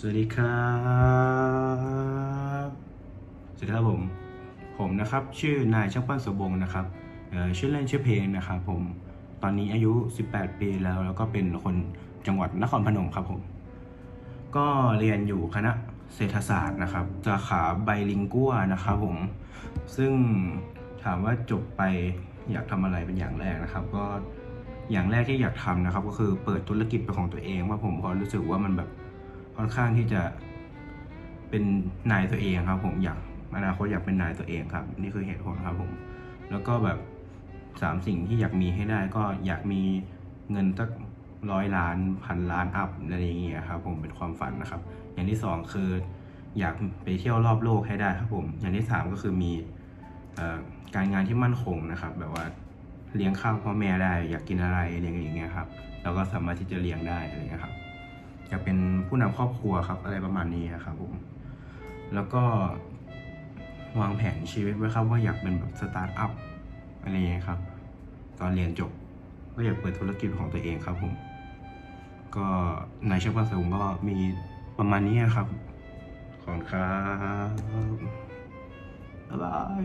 สวัสดีครับ สวัสดีครับผม ผมนะครับชื่อนายช่างปั้นสบงนะครับเอ่อชื่อเล่นชื่อเพลงนะครับผม ตอนนี้อายุ 18 ปีแล้ว แล้วก็เป็นคนจังหวัดนครพนมครับผม ก็เรียนอยู่คณะเศรษฐศาสตร์นะครับ สาขาไบลิงกัวนะครับผม ซึ่งถามว่าจบไปอยากทำอะไรเป็นอย่างแรกนะครับ ก็อย่างแรกที่อยากทำนะครับ ก็คือเปิดธุรกิจเป็นของตัวเองว่าผมพอรู้สึกว่ามันแบบ ค่อนข้างที่จะเป็นนายตัวเองครับผมอยากอนาคตอยากเป็นนายตัวเองครับ นี่คือเหตุผลครับผม แล้วก็แบบสามสิ่งที่อยากมีให้ได้ก็อยากมีเงินสักร้อยล้านพันล้านอัพอะไรอย่างเงี้ยครับผมเป็นความฝันนะครับ อย่างที่สองคืออยากไปเที่ยวรอบโลกให้ได้ครับผม อย่างที่สามก็คือมีอการงานที่มั่นคงนะครับ แบบว่าเลี้ยงข้าวพ่อแม่ได้ อยากกินอะไรอะไรอย่างเงี้ยครับเราก็สามารถที่จะเลี้ยงได้อะไรเงี้ยครับ อยากเป็นผู้นำครอบครัวครับอะไรประมาณนี้ครับผมแล้วก็วางแผนชีวิตไว้ครับว่าอยากเป็นแบบสตาร์ทอัพอะไรอย่างเงี้ยครับ ตอนเรียนจบก็อยากเปิดธุรกิจของตัวเองครับผมก็ในช่วงประสงก็มีประมาณนี้ครับ ขอบคุณครับบ๊ายบาย